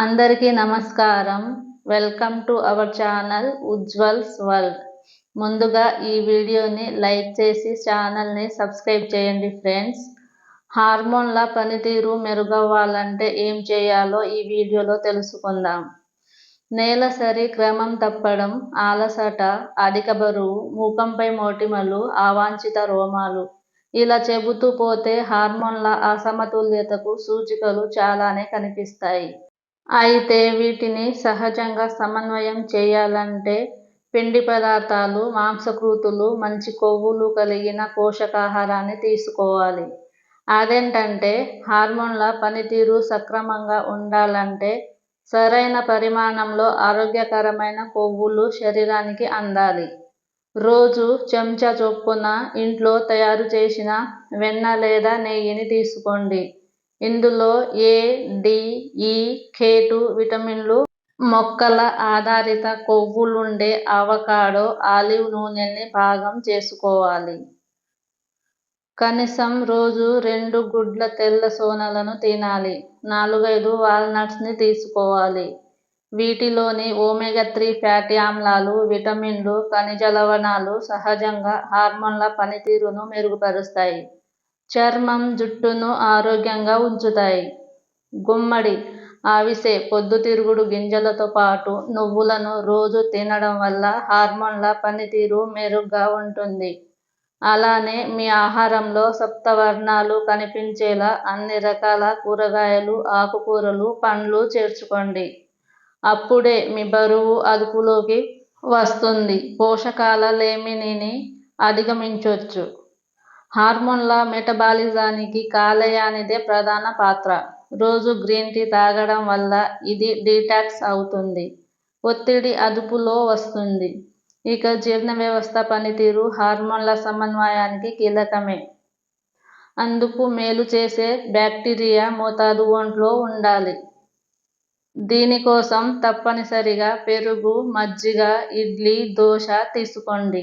అందరికీ నమస్కారం. Welcome to our channel Ujjwal's world ముందుగా ఈ వీడియోని లైక్ చేసి ఛానల్ని సబ్స్క్రైబ్ చేయండి ఫ్రెండ్స్ హార్మోన్ల పనితీరు మెరుగవ్వాలంటే ఏం చేయాలో ఈ వీడియోలో తెలుసుకుందాం. నేలసరి క్రమం తప్పడం ఆలసట అధిక బరువు మూకంపై మోటిమలు అవాంఛిత రోమాలు. ఇలా చెబుతూ పోతే హార్మోన్ల అసమతుల్యతకు సూచికలు చాలానే కనిపిస్తాయి. అయితే వీటిని సహజంగా సమన్వయం చేయాలంటే పిండి పదార్థాలు మాంసకృతులు మంచి కొవ్వులు కలిగిన పోషకాహారాన్ని తీసుకోవాలి. అదేంటంటే హార్మోన్ల పనితీరు సక్రమంగా ఉండాలంటే సరైన పరిమాణంలో ఆరోగ్యకరమైన కొవ్వులు శరీరానికి అందాలి. రోజు చెంచా చొప్పున ఇంట్లో తయారు చేసిన వెన్న లేదా నెయ్యిని తీసుకోండి. ఇందులో ఏ డి ఈ కేటూ విటమిన్లు మొక్కల ఆధారిత కొవ్వులుండే అవకాడో ఆలివ్ నూనెని భాగం చేసుకోవాలి. కనీసం రోజు రెండు గుడ్ల తెల్ల సోనలను తినాలి. నాలుగైదు వాల్నట్స్ని తీసుకోవాలి. వీటిలోని ఒమేగా త్రీ ఫ్యాటీ ఆమ్లాలు విటమిన్లు ఖనిజ లవణాలు సహజంగా హార్మోన్ల పనితీరును మెరుగుపరుస్తాయి. చర్మం జుట్టును ఆరోగ్యంగా ఉంచుతాయి. గుమ్మడి అవిసె పొద్దుతిరుగుడు గింజలతో పాటు నువ్వులను రోజు తినడం వల్ల హార్మోన్ల పనితీరు మెరుగ్గా ఉంటుంది. అలానే మీ ఆహారంలో సప్తవర్ణాలు కనిపించేలా అన్ని రకాల కూరగాయలు ఆకుకూరలు పండ్లు చేర్చుకోండి. అప్పుడే మీ బరువు అదుపులోకి వస్తుంది. పోషకాల లేమిని అధిగమించవచ్చు హార్మోన్ల మెటబాలిజానికి కాలేయానిదే ప్రధాన పాత్ర. రోజు గ్రీన్ టీ తాగడం వల్ల ఇది డీటాక్స్ అవుతుంది. ఒత్తిడి అదుపులో వస్తుంది. ఇక జీర్ణ వ్యవస్థ పనితీరు హార్మోన్ల సమన్వయానికి కీలకమే. అందుకు మేలు చేసే బ్యాక్టీరియా మోతాదు ఒంట్లో ఉండాలి. దీనికోసం తప్పనిసరిగా పెరుగు మజ్జిగ ఇడ్లీ దోశ తీసుకోండి.